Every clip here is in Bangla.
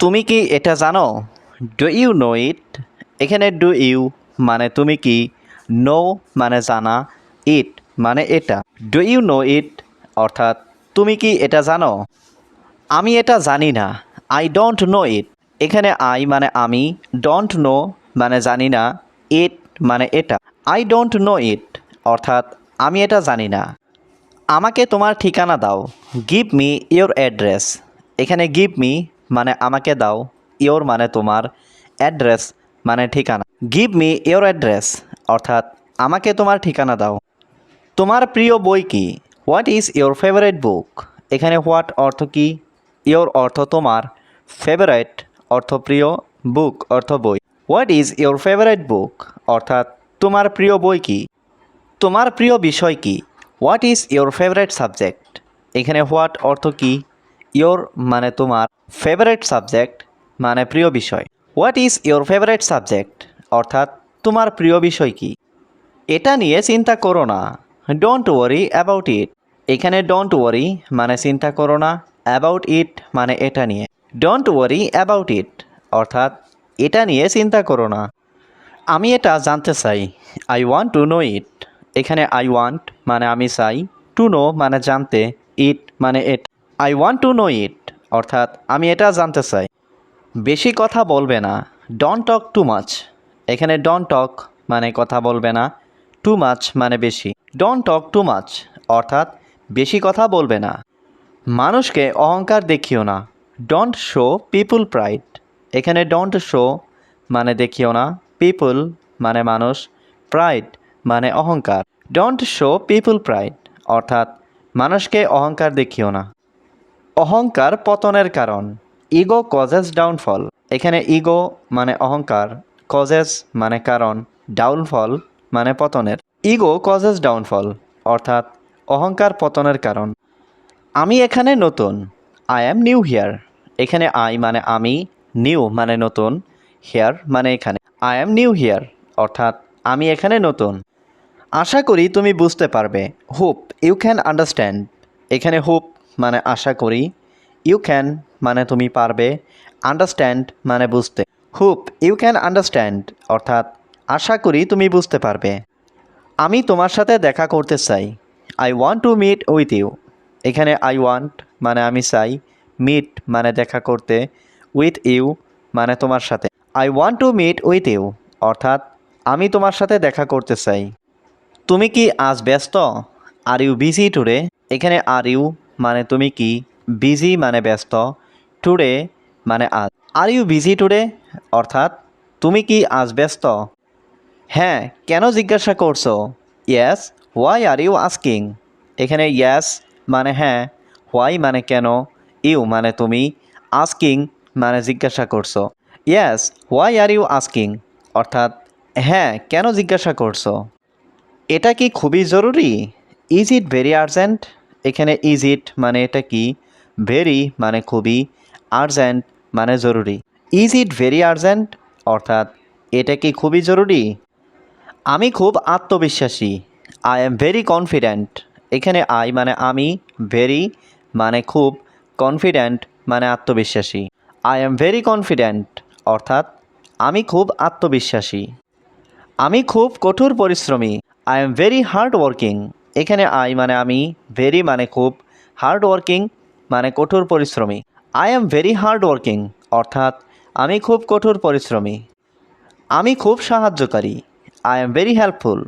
তুমি কি এটা জানো? ডু ইউ নো ইট এখানে ডু ইউ মানে তুমি কি? নো মানে জানা ইট মানে এটা। ডু ইউ নো ইট অর্থাৎ তুমি কি এটা জানো? আমি এটা জানি না আই ডোন্ট নো ইট এখানে আই মানে আমি ডোন্ট নো মানে জানি না ইট মানে এটা। আই ডোন্ট নো ইট অর্থাৎ আমি এটা জানি না। আমাকে তোমার ঠিকানা দাও। গিভ মি ইয়োর অ্যাড্রেস এখানে গিভ মি মানে আমাকে দাও। ইয়োর মানে তোমার। অ্যাড্রেস মানে ঠিকানা। Give me your address. অর্থাৎ আমাকে তোমার ঠিকানা দাও। তোমার প্রিয় বই কি? What is your favourite book? এখানে হোয়াট অর্থ কি? ইয়োর অর্থ তোমার। ফেভারিট অর্থ প্রিয়। বুক অর্থ বই। What is your favourite book? অর্থাৎ তোমার প্রিয় বই কি? তোমার প্রিয় বিষয় কি? What is your favourite subject? এখানে হোয়াট অর্থ কি? ইয়োর মানে তোমার ফেভারিট সাবজেক্ট মানে প্রিয় বিষয়। What is your favourite subject অর্থাৎ, তোমার প্রিয় বিষয় কি? এটা নিয়ে চিন্তা করো না। ডোন্ট ওয়ারি অ্যাবাউট ইট এখানে ডোন্ট ওয়ারি মানে চিন্তা করো না। অ্যাবাউট ইট মানে এটা নিয়ে। ডোন্ট ওয়ারি অ্যাবাউট ইট অর্থাৎ, এটা নিয়ে চিন্তা করো না। আমি এটা জানতে চাই। I want to know it এখানে আই ওয়ান্ট মানে আমি চাই। টু নো মানে জানতে। ইট মানে এট। I want to know it অর্থাৎ আমি এটা জানতে চাই। বেশি কথা বলবে না। ডন্ট টক টু মাচ এখানে ডন্ট টক মানে কথা বলবে না। টু মাচ মানে বেশি। ডন্ট টক টু মাচ অর্থাৎ বেশি কথা বলবে না। মানুষকে অহংকার দেখিও না। ডোন্ট শো পিপুল প্রাইড এখানে ডোন্ট শো মানে দেখিও না। পিপুল মানে মানুষ। প্রাইড মানে অহংকার। ডোন্ট শো পিপুল প্রাইড অর্থাৎ মানুষকে অহংকার দেখিও না। অহংকার পতনের কারণ। ইগো কজেস ডাউনফল এখানে ইগো মানে অহংকার কজেস মানে কারণ ডাউনফল মানে পতনের। ইগো কজেস ডাউনফল অর্থাৎ অহংকার পতনের কারণ। আমি এখানে নতুন আই অ্যাম নিউ হিয়ার এখানে আই মানে আমি নিউ মানে নতুন হিয়ার মানে এখানে। আই অ্যাম নিউ হিয়ার অর্থাৎ আমি এখানে নতুন। আশা করি তুমি বুঝতে পারবে। হোপ ইউ ক্যান আন্ডারস্ট্যান্ড এখানে হোপ মানে আশা করি ইউ ক্যান মানে তুমি পারবে আন্ডারস্ট্যান্ড মানে বুঝতে। হোপ ইউ ক্যান আন্ডারস্ট্যান্ড অর্থাৎ আশা করি তুমি বুঝতে পারবে। আমি তোমার সাথে দেখা করতে চাই। I want to meet with you এখানে আই ওয়ান্ট মানে আমি চাই মিট মানে দেখা করতে উইথ ইউ মানে তোমার সাথে। I want to meet with you অর্থাৎ আমি তোমার সাথে দেখা করতে চাই। তুমি কি আজ ব্যস্ত? আর ইউ বিজি টুডে এখানে আর ইউ মানে তুমি কি? বিজি মানে ব্যস্ত। টুডে মানে আজ। আর ইউ বিজি টুডে অর্থাৎ, তুমি কি আজ ব্যস্ত? হ্যাঁ কেন জিজ্ঞাসা করছ? Yes why are you asking এখানে ইয়াস মানে হ্যাঁ হোয়াই মানে কেন? ইউ মানে তুমি আস্কিং মানে জিজ্ঞাসা করছ। Yes why are you asking অর্থাৎ হ্যাঁ কেন জিজ্ঞাসা করছ? এটা কি খুবই জরুরি? ইজ ইট ভেরি আর্জেন্ট এখানে ইজ ইট মানে এটা কি? ভেরি মানে খুবই আর্জেন্ট মানে জরুরি। ইজ ইট ভেরি আর্জেন্ট অর্থাৎ এটা কি খুবই জরুরি? আমি খুব আত্মবিশ্বাসী। আই এম ভেরি কনফিডেন্ট এখানে আই মানে আমি ভেরি মানে খুব কনফিডেন্ট মানে আত্মবিশ্বাসী। আই এম ভেরি কনফিডেন্ট অর্থাৎ আমি খুব আত্মবিশ্বাসী। আমি খুব কঠোর পরিশ্রমী। I am very hard working এখানে আই মানে আমি ভেরি মানে খুব হার্ড ওয়ার্কিং মানে কঠোর পরিশ্রমী। I am very hard working অর্থাৎ আমি খুব কঠোর পরিশ্রমী। আমি খুব সাহায্যকারী আই এম ভেরি হেল্পফুল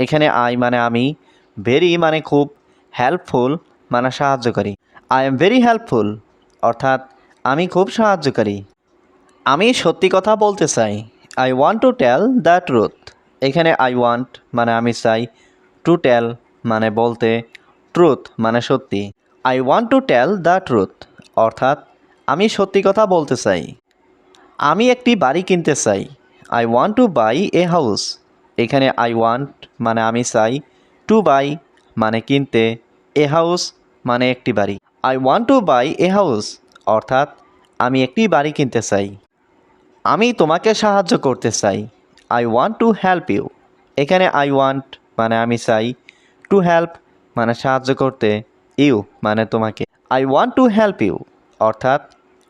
এখানে আই মানে আমি ভেরি মানে খুব হেল্পফুল মানে সাহায্যকারী। আই এম ভেরি হেল্পফুল অর্থাৎ আমি খুব সাহায্যকারী। আমি সত্যি কথা বলতে চাই I want to tell the truth এখানে আই ওয়ান্ট মানে আমি চাই টু টেল মানে বলতে ট্রুথ মানে সত্যি। I want to tell the truth অর্থাৎ আমি সত্যি কথা বলতে চাই। আমি একটি বাড়ি কিনতে চাই। I want to buy a house এখানে আই ওয়ান্ট মানে আমি চাই টু বাই মানে কিনতে। এ হাউস মানে একটি বাড়ি। I want to buy a house অর্থাৎ আমি একটি বাড়ি কিনতে চাই। আমি তোমাকে সাহায্য করতে চাই। I want to help you এখানে আই ওয়ান্ট মানে আমি চাই টু হেল্প মানে সাহায্য করতে ইউ মানে তোমাকে। I want to help you, অর্থাৎ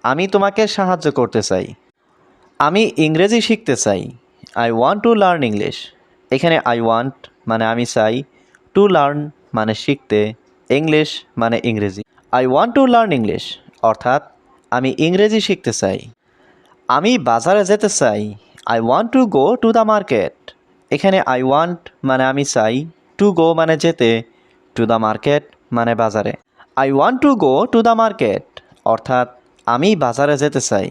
আমি তোমাকে সাহায্য করতে চাই। আমি ইংরেজি শিখতে চাই। I want to learn English. এখানে আই ওয়ান্ট মানে আমি চাই টু লার্ন মানে শিখতে, ইংলিশ মানে ইংরেজি। I want to learn English, অর্থাৎ আমি ইংরেজি শিখতে চাই। আমি বাজারে যেতে চাই। I want to go to the market. এখানে আই ওয়ান্ট মানে আমি চাই টু গো মানে যেতে টু দ্য মার্কেট মানে বাজারে। I want to go to the market অর্থাৎ আমি বাজারে যেতে চাই।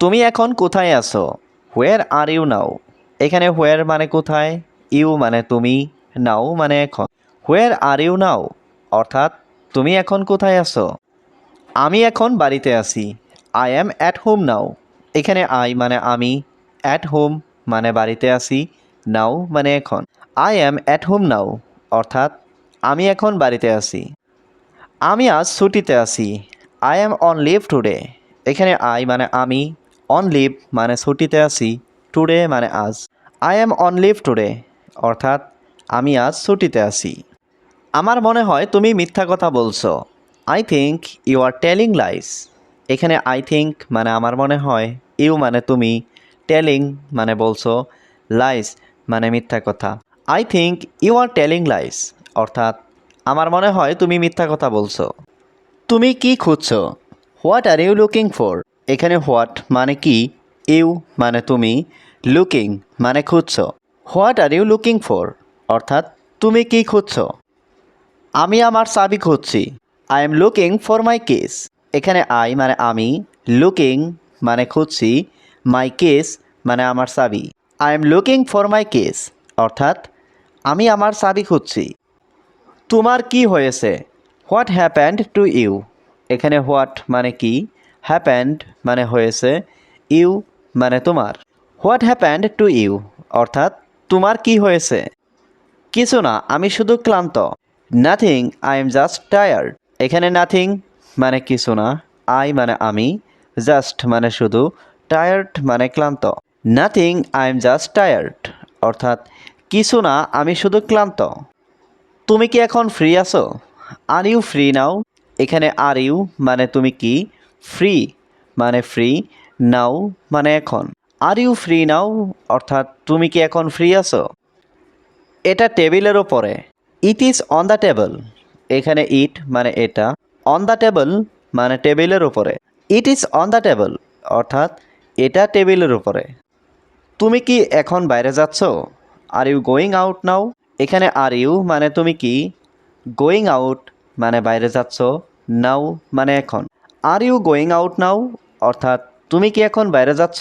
তুমি এখন কোথায় আছো? হোয়ার আর ইউ নাও এখানে হোয়ার মানে কোথায়? ইউ মানে তুমি নাও মানে এখন। হোয়ার আর ইউ নাও অর্থাৎ তুমি এখন কোথায় আছো? আমি এখন বাড়িতে আছি। I am at home now এখানে আই মানে আমি অ্যাট হোম মানে বাড়িতে আছি। নাও মানে এখন। I am at home now অর্থাৎ আমি এখন বাড়িতে আছি। আমি আজ ছুটিতে আছি। I am on leave today এখানে আই মানে আমি অন লিভ মানে ছুটিতে আছি টুডে মানে আজ। I am on leave today অর্থাৎ আমি আজ ছুটিতে আছি। আমার মনে হয় তুমি মিথ্যা কথা বলছো। I think you are telling lies এখানে আই থিঙ্ক মানে আমার মনে হয় ইউ মানে তুমি টেলিং মানে বলছো লাইস মানে মিথ্যা কথা। I think you are telling lies অর্থাৎ আমার মনে হয় তুমি মিথ্যা কথা বলছো। তুমি কি খুঁজছো? What are you looking for এখানে হোয়াট মানে কি? ইউ মানে তুমি। লুকিং মানে খুঁজছো। What are you looking for অর্থাৎ তুমি কি খুঁজছো? আমি আমার চাবি খুঁজছি। I am looking for my case এখানে আই মানে আমি। লুকিং মানে খুঁজছি। মাই কেস মানে আমার চাবি। I am looking for my case অর্থাৎ, আমি আমার চাবি খুঁজছি। তোমার কি হয়েছে? হোয়াট হ্যাপেন্ড টু ইউ এখানে হোয়াট মানে কি? হ্যাপেন্ড মানে হয়েছে। ইউ মানে তোমার। হোয়াট হ্যাপেন্ড টু ইউ অর্থাৎ, তোমার কি হয়েছে? কিছু না, আমি শুধু ক্লান্ত। Nothing I am just tired এখানে নাথিং মানে কিছু না। আই মানে আমি জাস্ট মানে শুধু। টায়ার্ড মানে ক্লান্ত। Nothing I am just tired অর্থাৎ, কিছু না, আমি শুধু ক্লান্ত। তুমি কি এখন ফ্রি আছো? আর ইউ ফ্রি নাও এখানে আর ইউ মানে তুমি কি? ফ্রি মানে ফ্রি নাও মানে এখন। আর ইউ ফ্রি নাও অর্থাৎ, তুমি কি এখন ফ্রি আছো? এটা টেবিলের ওপরে it is on the table এখানে ইট মানে এটা। অন দ্য টেবল মানে টেবিলের উপরে। It is on the table অর্থাৎ, এটা টেবিলের উপরে। তুমি কি এখন বাইরে যাচ্ছ? Are you going out now এখানে আর ইউ মানে তুমি কি? গোয়িং আউট মানে বাইরে যাচ্ছ নাও মানে এখন। Are you going out now অর্থাৎ তুমি কি এখন বাইরে যাচ্ছ?